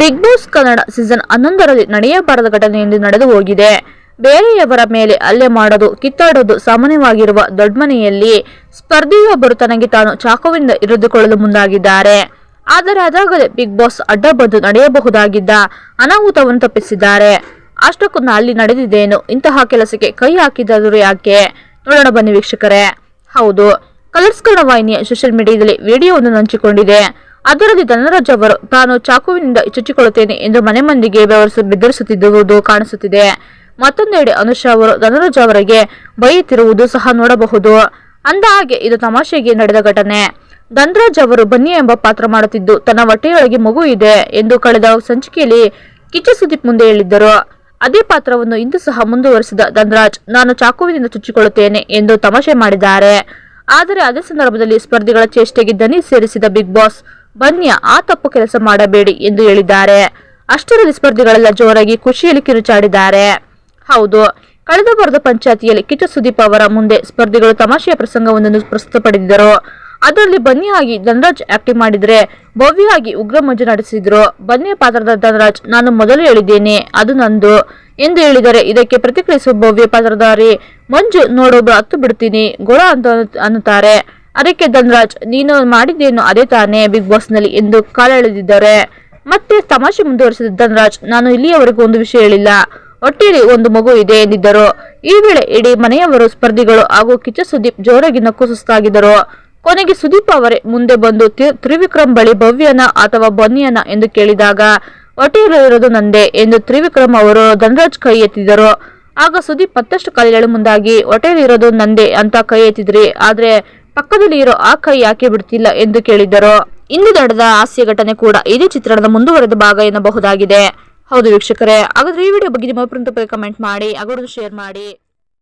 Big boss Kannada season ಹನ್ನೊಂದರಲ್ಲಿ ನಡೆಯಬಾರದ ಘಟನೆ ಎಂದು ನಡೆದು ಹೋಗಿದೆ. ಬೇರೆಯವರ ಮೇಲೆ ಹಲ್ಲೆ ಮಾಡೋದು, ಕಿತ್ತಾಡೋದು ಸಾಮಾನ್ಯವಾಗಿರುವ ದೊಡ್ಡಮನೆಯಲ್ಲಿ ಸ್ಪರ್ಧಿಯೊಬ್ಬರು ತನಗೆ ತಾನು ಚಾಕುವಿಂದ ಇರಿದುಕೊಳ್ಳಲು ಮುಂದಾಗಿದ್ದಾರೆ. ಆದರೆ ಅದಾಗಲೇ ಬಿಗ್ ಬಾಸ್ ಅಡ್ಡ ಬಂದು ನಡೆಯಬಹುದಾಗಿದ್ದ ಅನಾಹುತವನ್ನು ತಪ್ಪಿಸಿದ್ದಾರೆ. ಅಷ್ಟಕ್ಕೂ ಅಲ್ಲಿ ನಡೆದಿದ್ದೇನು? ಇಂತಹ ಕೆಲಸಕ್ಕೆ ಕೈ ಹಾಕಿದ್ದಾದರೂ ಯಾಕೆ? ನೋಡೋಣ ಬನ್ನಿ ವೀಕ್ಷಕರೇ. ಹೌದು, ಕಲರ್ಸ್ ಕನ್ನಡ ವಾಹಿನಿಯ ಸೋಷಿಯಲ್ ಮೀಡಿಯಾದಲ್ಲಿ ವಿಡಿಯೋವನ್ನು ಹಂಚಿಕೊಂಡಿದೆ. ಅದರಲ್ಲಿ ಧನರಾಜ್ ಅವರು, ತಾನು ಚಾಕುವಿನಿಂದ ಚುಚ್ಚಿಕೊಳ್ಳುತ್ತೇನೆ ಎಂದು ಮನೆ ಮಂದಿಗೆ ಬೆವರಿಸಿ ಬೆದರಿಸುತ್ತಿದ್ದುವುದು ಕಾಣಿಸುತ್ತಿದೆ. ಮತ್ತೊಂದೆಡೆ ಅನುಷಾ ಅವರು, ಧನರಾಜ್ ಅವರಿಗೆ ಬೈಯುತ್ತಿರುವುದು ಸಹ ನೋಡಬಹುದು. ಅಂದ ಹಾಗೆ ಇದು ತಮಾಷೆಗೆ ನಡೆದ ಘಟನೆ. ಧನರಾಜ್ ಅವರು ಬನ್ನಿ ಎಂಬ ಪಾತ್ರ ಮಾಡುತ್ತಿದ್ದು, ತನ್ನ ಹೊಟ್ಟೆಯೊಳಗೆ ಮಗು ಇದೆ ಎಂದು ಕಳೆದ ಸಂಚಿಕೆಯಲ್ಲಿ ಕಿಚ್ಚ ಸುದೀಪ್ ಮುಂದೆ ಹೇಳಿದ್ದರು. ಅದೇ ಪಾತ್ರವನ್ನು ಇಂದು ಸಹ ಮುಂದುವರೆಸಿದ ಧನರಾಜ್, ನಾನು ಚಾಕುವಿನಿಂದ ಚುಚ್ಚಿಕೊಳ್ಳುತ್ತೇನೆ ಎಂದು ತಮಾಷೆ ಮಾಡಿದ್ದಾರೆ. ಆದರೆ ಅದೇ ಸಂದರ್ಭದಲ್ಲಿ ಸ್ಪರ್ಧಿಗಳ ಚೇಷ್ಟೆಗೆ ದನಿ ಸೇರಿಸಿದ ಬಿಗ್ ಬಾಸ್ ಬನ್ಯ ಆ ತಪ್ಪು ಕೆಲಸ ಮಾಡಬೇಡಿ ಎಂದು ಹೇಳಿದ್ದಾರೆ. ಅಷ್ಟರಲ್ಲಿ ಸ್ಪರ್ಧಿಗಳೆಲ್ಲ ಜೋರಾಗಿ ಖುಷಿಯಲ್ಲಿ ಕಿರುಚಾಡಿದ್ದಾರೆ. ಹೌದು, ಕಳೆದ ವಾರದ ಪಂಚಾಯತಿಯಲ್ಲಿ ಕಿಚ್ಚ ಸುದೀಪ್ ಅವರ ಮುಂದೆ ಸ್ಪರ್ಧಿಗಳು ತಮಾಷೆಯ ಪ್ರಸಂಗವೊಂದನ್ನು ಪ್ರಸ್ತುತಪಡಿಸಿದರು ಅದರಲ್ಲಿ ಬನ್ನಿಯಾಗಿ ಧನರಾಜ್ ಆಕ್ಟಿಂಗ್ ಭವ್ಯ ಭವ್ಯವಾಗಿ ಉಗ್ರ ಮಂಜು ನಡೆಸಿದ್ರು ಬನ್ನಿ ಪಾತ್ರದ ಧನರಾಜ್, ನಾನು ಮೊದಲು ಹೇಳಿದ್ದೇನೆ, ಅದು ನಂದು ಎಂದು ಹೇಳಿದರೆ ಇದಕ್ಕೆ ಪ್ರತಿಕ್ರಿಯಿಸುವ ಭವ್ಯ ಪಾತ್ರಧಾರಿ ಮಂಜು ನೋಡೋದು ಹತ್ತು ಬಿಡ್ತೀನಿ, ಗೊಳ ಅಂತ ಅನ್ನುತ್ತಾರೆ. ಅದಕ್ಕೆ ಧನರಾಜ್, ನೀನು ಮಾಡಿದ್ದೇನು ಅದೇ ತಾನೇ ಬಿಗ್ ಬಾಸ್ನಲ್ಲಿ ಎಂದು ಕಾಲೆಳೆದಿದ್ದಾರೆ. ಮತ್ತೆ ತಮಾಷೆ ಮುಂದುವರಿಸಿದ ಧನ್ರಾಜ್, ನಾನು ಇಲ್ಲಿಯವರೆಗೂ ಒಂದು ವಿಷಯ ಹೇಳಿಲ್ಲ. ಹೊಟ್ಟೆಯಲ್ಲಿ ಒಂದು ಮಗು ಇದೆ ಎಂದಿದ್ದರು. ಈ ವೇಳೆ ಇಡೀ ಮನೆಯವರು ಸ್ಪರ್ಧಿಗಳು ಹಾಗೂ ಕಿಚ್ಚ ಸುದೀಪ್ ಜೋರಾಗಿ ನಕ್ಕು ಸುಸ್ತಾಗಿದ್ದರು ಕೊನೆಗೆ ಸುದೀಪ್ ಅವರೇ ಮುಂದೆ ಬಂದು ತ್ರಿವಿಕ್ರಮ್ ಬಳಿ ಭವ್ಯನ ಅಥವಾ ಬನ್ನಿಯನ ಎಂದು ಕೇಳಿದಾಗ ಹೊಟ್ಟೆಯಲ್ಲಿರೋದು ನಂದೇ ಎಂದು ತ್ರಿವಿಕ್ರಮ್ ಅವರು ಧನರಾಜ್ ಕೈ ಎತ್ತಿದರು ಆಗ ಸುದೀಪ್ ಮತ್ತಷ್ಟು ಕಲೆಗಳು ಮುಂದಾಗಿ ಹೊಟ್ಟೆಯಲ್ಲಿರೋದು ನಂದೇ ಅಂತ ಕೈ ಎತ್ತಿದ್ರಿ. ಆದ್ರೆ ಪಕ್ಕದಲ್ಲಿ ಇರೋ ಆ ಕೈ ಯಾಕೆ ಬಿಡ್ತಿಲ್ಲ ಎಂದು ಕೇಳಿದ್ದರು. ಇಂದು ನಡೆದ ಹಾಸ್ಯ ಘಟನೆ ಕೂಡ ಇದೇ ಚಿತ್ರಣದ ಮುಂದುವರೆದ ಭಾಗ ಎನ್ನಬಹುದಾಗಿದೆ. ಹೌದು ವೀಕ್ಷಕರೇ, ಹಾಗಾದ್ರೆ ಈ ವಿಡಿಯೋ ಬಗ್ಗೆ ನಿಮ್ಮ ಅಭಿಪ್ರಾಯ ಕಮೆಂಟ್ ಮಾಡಿ, ಹಾಗೂ ಶೇರ್ ಮಾಡಿ.